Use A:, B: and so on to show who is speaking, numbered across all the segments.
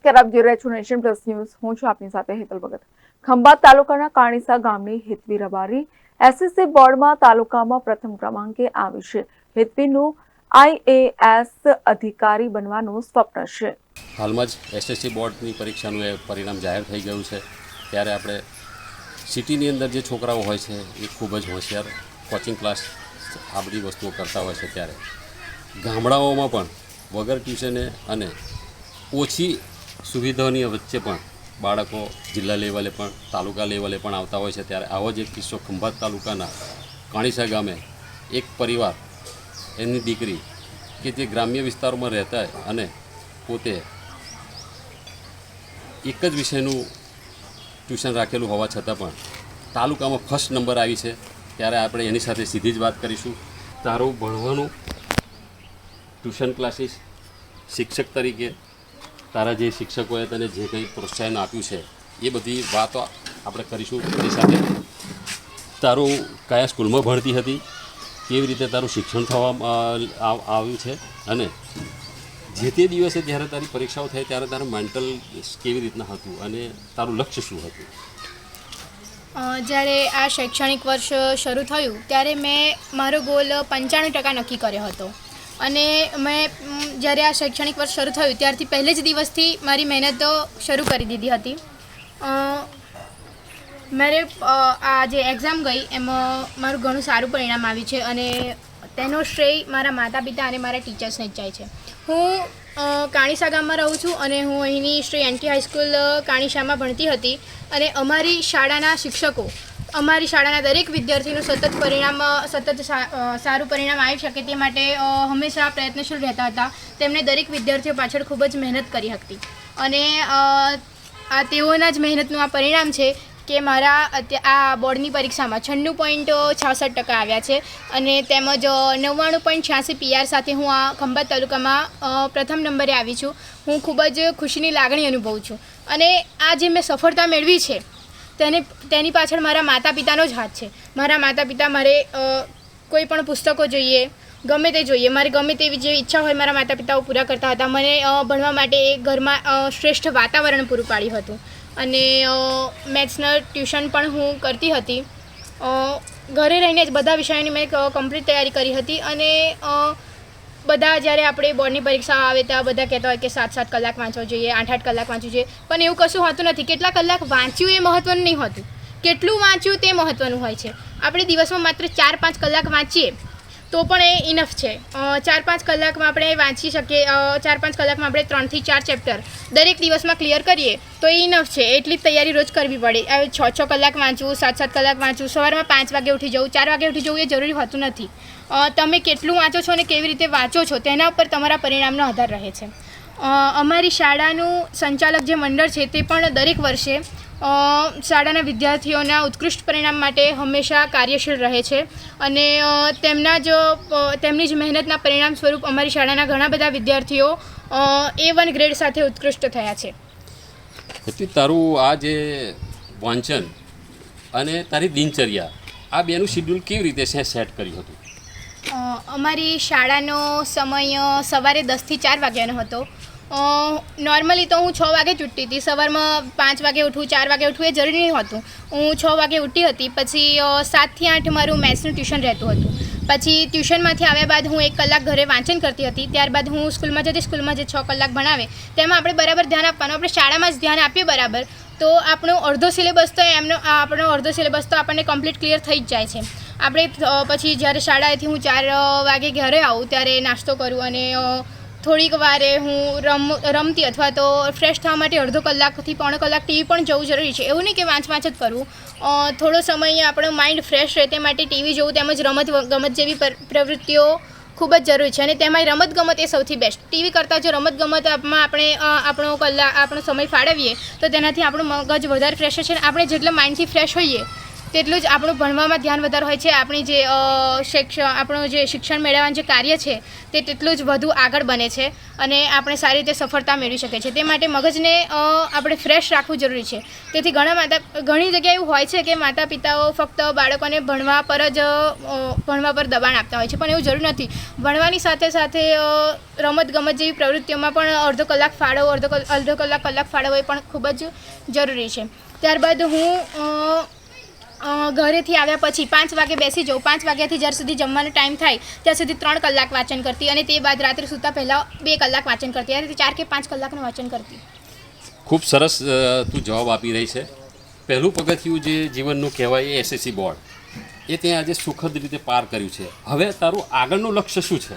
A: નમસ્કાર, આપ જોઈ રહ્યા છો નેશન પ્લસ ન્યૂઝ. હું છું આપની સાથે હેતલ ભગત. ખંભાત તાલુકાના કાણીસા ગામની હેતવી રબારી એસએસસી બોર્ડમાં તાલુકામાં પ્રથમ ક્રમાંકે આવી છે. હેતવીનું આઈએએસ અધિકારી બનવાનું સ્વપ્ન છે.
B: હાલમાં જ એસએસસી બોર્ડની પરીક્ષાનું એ પરિણામ જાહેર થઈ ગયું છે. ત્યારે આપણે સિટીની અંદર જે છોકરાઓ હોય છે, એ ખૂબ જ હોશિયાર કોચિંગ ક્લાસ આ બધી વસ્તુઓ કરતા હોય છે ત્યારે. ગામડાઓમાં પણ વગર ટ્યુશને અને ઓછી સુવિધાઓની વચ્ચે પણ બાળકો જિલ્લા લેવલે પણ, તાલુકા લેવલે પણ આવતા હોય છે. ત્યારે આવો જ એક કિસ્સો ખંભાત તાલુકાના કાણીસા ગામે એક પરિવાર એની દીકરી કે જે ગ્રામ્ય વિસ્તારોમાં રહેતા અને પોતે એક જ વિષયનું ટ્યુશન રાખેલું હોવા છતાં પણ તાલુકામાં ફર્સ્ટ નંબર આવી છે. ત્યારે આપણે એની સાથે સીધી જ વાત કરીશું. તારું ભણવાનું ટ્યુશન ક્લાસીસ શિક્ષક તરીકે તારા જે શિક્ષકોએ તને જે કંઈ પ્રોત્સાહન આપ્યું છે, એ બધી વાતો આપણે કરીશું એની સાથે. તારું કયા સ્કૂલમાં ભણતી હતી? કેવી રીતે તારું શિક્ષણ થવા આવ્યું છે? અને જે તે દિવસે જ્યારે તારી પરીક્ષાઓ થઈ ત્યારે તારું મેન્ટલ કેવી રીતના હતું અને તારું લક્ષ્ય શું હતું?
C: જ્યારે આ શૈક્ષણિક વર્ષ શરૂ થયું ત્યારે મેં મારો ગોલ પંચાણું ટકા નક્કી કર્યો હતો. અને મેં જ્યારે આ શૈક્ષણિક વર્ષ શરૂ થયું ત્યારથી પહેલે જ દિવસથી મારી મહેનત શરૂ કરી દીધી હતી. મારે આ જે એક્ઝામ ગઈ એમાં મારું ઘણું સારું પરિણામ આવ્યું છે અને તેનો શ્રેય મારા માતા પિતા અને મારા ટીચર્સને જ જાય છે. હું કાણીસા ગામમાં રહું છું અને હું અહીંની શ્રી એનટી હાઈસ્કૂલ અ, કાણીસામાં ભણતી હતી અને અમારી શાળાના શિક્ષકો અમારી શાળાના દરેક વિદ્યાર્થીનું સતત પરિણામ, સતત સારું પરિણામ આવી શકે તે માટે હંમેશા પ્રયત્નશીલ રહેતા હતા. તેમણે દરેક વિદ્યાર્થીઓ પાછળ ખૂબ જ મહેનત કરી હતી. અને આ તેઓના જ મહેનતનું આ પરિણામ છે કે મારા આ બોર્ડની પરીક્ષામાં છન્નું પોઈન્ટ છાસઠ ટકા આવ્યા છે અને તેમજ નવ્વાણું પોઈન્ટ છ્યાસી પીઆર સાથે હું આ ખંભાત તાલુકામાં પ્રથમ નંબરે આવી છું. હું ખૂબ જ ખુશીની લાગણી અનુભવું છું. અને આ જે મેં સફળતા મેળવી છે તેને તેની પાછળ મારા માતા પિતાનો જ હાથ છે. મારા માતા પિતા મારે કોઈ પણ પુસ્તકો જોઈએ, ગમે તે જોઈએ, મારે ગમે તેવી જે ઈચ્છા હોય મારા માતા પિતાઓ પૂરા કરતા હતા. મને ભણવા માટે એ ઘરમાં શ્રેષ્ઠ વાતાવરણ પૂરું પાડ્યું હતું. અને મેથ્સના ટ્યુશન પણ હું કરતી હતી. ઘરે રહીને જ બધા વિષયોની મેં કમ્પ્લીટ તૈયારી કરી હતી અને બધા જ્યારે આપણે બોર્ડની પરીક્ષા આવે ત્યાં બધા કહેતા હોય કે સાત સાત કલાક વાંચવો જોઈએ, આઠ આઠ કલાક વાંચવું જોઈએ. પણ એવું કશું હોતું નથી. કેટલા કલાક વાંચ્યું એ મહત્ત્વનું નહીં હોતું. કેટલું વાંચ્યું તે મહત્ત્વનું હોય છે. આપણે દિવસમાં માત્ર ચાર પાંચ કલાક વાંચીએ. તો પણ એ ઇનફ છે. ચાર પાંચ કલાકમાં આપણે વાંચી શકીએ ચાર પાંચ કલાકમાં આપણે ત્રણથી ચાર ચેપ્ટર દરેક દિવસમાં ક્લિયર કરીએ, તો એ ઇનફ છે. એટલી તૈયારી રોજ કરવી પડે. છ છ કલાક વાંચવું, સાત સાત કલાક વાંચવું, સવારમાં પાંચ વાગે ઉઠી જવું, ચાર વાગે ઉઠી જવું એ જરૂરી હોતું નથી. તમે કેટલું વાંચો છો અને કેવી રીતે વાંચો છો તેના ઉપર તમારા પરિણામનો આધાર રહે છે. અમારી શાળાનું સંચાલક જે મંડળ છે તે પણ દરેક વર્ષે શાળાના વિદ્યાર્થીઓના ઉત્કૃષ્ટ પરિણામ માટે હંમેશા કાર્યશીલ રહે છે અને તેમના જ તેમની જ મહેનતના પરિણામ સ્વરૂપ અમારી શાળાના ઘણા બધા વિદ્યાર્થીઓ એ વન ગ્રેડ સાથે ઉત્કૃષ્ટ થયા છે.
B: તારું આ જે વાંચન અને તારી દિનચર્યા આ બેનું શિડ્યુલ કેવી રીતે સેટ કર્યું હતું?
C: અમારી શાળાનો સમય સવારે દસથી ચાર વાગ્યાનો હતો. નોર્મલી તો હું છ વાગે જ હતી. સવારમાં પાંચ વાગે ઉઠવું, ચાર વાગે ઉઠવું એ જરૂરી નહીં હતું. હું છ વાગે ઉઠી હતી, પછી સાતથી આઠ મારું મેથ્સનું ટ્યુશન રહેતું હતું. પછી ટ્યુશનમાંથી આવ્યા બાદ હું એક કલાક ઘરે વાંચન કરતી હતી. ત્યારબાદ હું સ્કૂલમાં જતી, સ્કૂલમાં જે છ કલાક ભણાવે, તેમાં આપણે બરાબર ધ્યાન આપવાનું. આપણે શાળામાં જ ધ્યાન આપીએ બરાબર. તો આપણો અડધો સિલેબસ તો એમનો આપણો અડધો સિલેબસ તો આપણને કમ્પ્લીટ ક્લિયર થઈ જ જાય છે. આપણે પછી જ્યારે શાળાએથી હું ચાર વાગે ઘરે આવું, ત્યારે નાસ્તો કરું અને થોડીક વારે હું રમ, રમતી અથવા તો ફ્રેશ થવા માટે અડધો કલાકથી પોણો કલાક ટીવી પણ જવું જરૂરી છે. એવું નહીં કે વાંચ વાંચ જ કરવું થોડો સમય આપણો માઇન્ડ ફ્રેશ રહે તે માટે ટીવી જોવું તેમજ રમત ગમત જેવી પ્રવૃત્તિઓ ખૂબ જ જરૂરી છે અને તેમાંય રમત ગમત એ સૌથી બેસ્ટ ટીવી કરતાં જો રમત ગમતમાં આપણે આપણો કલાક આપણો સમય ફાળવીએ તો તેનાથી આપણું મગજ વધારે ફ્રેશ છે અને આપણે જેટલા માઇન્ડથી ફ્રેશ હોઈએ તેટલું જ આપણું ભણવામાં ધ્યાન વધારે હોય છે. આપણી જે શિક્ષણ આપણું જે શિક્ષણ મેળવવાનું જે કાર્ય છે, તે તેટલું જ વધુ આગળ બને છે અને આપણે સારી રીતે સફળતા મેળવી શકીએ છીએ. તે માટે મગજને આપણે ફ્રેશ રાખવું જરૂરી છે. તેથી ઘણા માતા, ઘણી જગ્યાએ એવું હોય છે કે માતા પિતાઓ ફક્ત બાળકોને ભણવા પર જ ભણવા પર દબાણ આપતા હોય છે. પણ એવું જરૂર નથી. ભણવાની સાથે સાથે રમત ગમત જેવી પ્રવૃત્તિઓમાં પણ અડધો કલાક ફાળવો અડધો અડધો કલાક કલાક ફાળવવો એ પણ ખૂબ જ જરૂરી છે. ત્યારબાદ હું ઘરેથી આવ્યા પછી પાંચ વાગે બેસી જાઉં. પાંચ વાગ્યાથી જ્યાર સુધી જમવાનો ટાઈમ થાય ત્યાં સુધી ત્રણ કલાક વાંચન કરતી અને તે બાદ રાત્રે સૂતા પહેલાં બે કલાક વાંચન કરતી અને ચાર કે પાંચ કલાકનું વાંચન કરતી.
B: ખૂબ સરસ તું જવાબ આપી રહી છે. પહેલું પગથિયું જે જીવનનું કહેવાય એ એસએસસી બોર્ડ. એ તે આજે સુખદ રીતે પાર કર્યું છે. હવે તારું આગળનું લક્ષ્ય શું છે?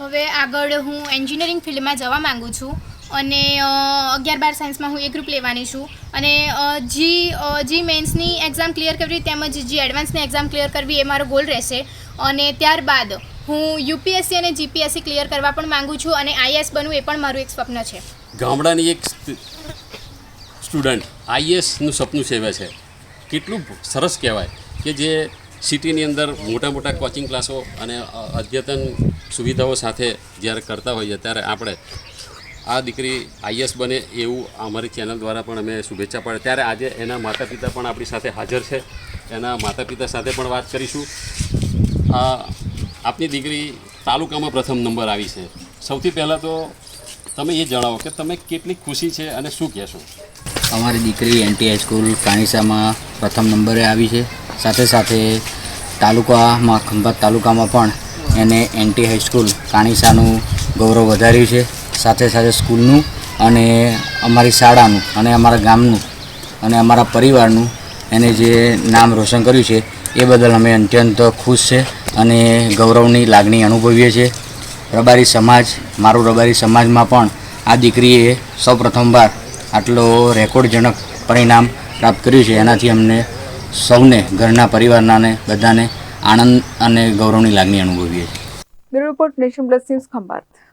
C: હવે આગળ હું એન્જિનિયરિંગ ફિલ્ડમાં જવા માંગુ છું. અને અગિયાર બાર સાયન્સમાં હું એ ગ્રુપ લેવાની છું. અને જી જી મેન્સની એક્ઝામ ક્લિયર કરવી તેમજ જી એડવાન્સની એક્ઝામ ક્લિયર કરવી એ મારો ગોલ રહેશે. અને ત્યારબાદ હું યુપીએસસી અને જીપીએસસી ક્લિયર કરવા પણ માંગુ છું અને આઈએસ બનવું એ પણ મારું એક સ્વપ્ન છે.
B: ગામડાની એક સ્ટુડન્ટ આઈએસનું સપનું સેવે છે. કેટલું સરસ કહેવાય કે જે સિટીની અંદર મોટા મોટા કોચિંગ ક્લાસો અને અદ્યતન સુવિધાઓ સાથે જ્યારે કરતા હોઈએ ત્યારે આપણે આ દીકરી આઈએસ બને એવું અમારી ચેનલ દ્વારા પણ અમે શુભેચ્છા પાડે. ત્યારે આજે એના માતા પિતા પણ આપણી સાથે હાજર છે. એના માતા પિતા સાથે પણ વાત કરીશું. આ આપની દીકરી તાલુકામાં પ્રથમ નંબર આવી છે. સૌથી પહેલાં તો તમે એ જણાવો કે તમે કેટલી ખુશી છે અને શું કહેશો?
D: અમારી દીકરી એનટી હાઈસ્કૂલ કાણીસામાં પ્રથમ નંબરે આવી છે. સાથે સાથે તાલુકામાં ખંભાત તાલુકામાં પણ એને એનટી હાઈસ્કૂલ કાણીસાનું ગૌરવ વધાર્યું છે. સાથે સાથે સ્કૂલનું અને અમારી શાળાનું અને અમારા ગામનું અને અમારા પરિવારનું એને જે નામ રોશન કર્યું છે, એ બદલ અમે અત્યંત ખુશ છે અને ગૌરવની લાગણી અનુભવીએ છીએ. રબારી સમાજ, મારું રબારી સમાજમાં પણ આ દીકરીએ સૌ પ્રથમવાર આટલો રેકોર્ડજનક પરિણામ પ્રાપ્ત કર્યું છે. એનાથી અમને સૌને, ઘરના પરિવારનાને, બધાને આનંદ અને ગૌરવની લાગણી અનુભવીએ છીએ.
A: Bureau report nation plus news Khambhat.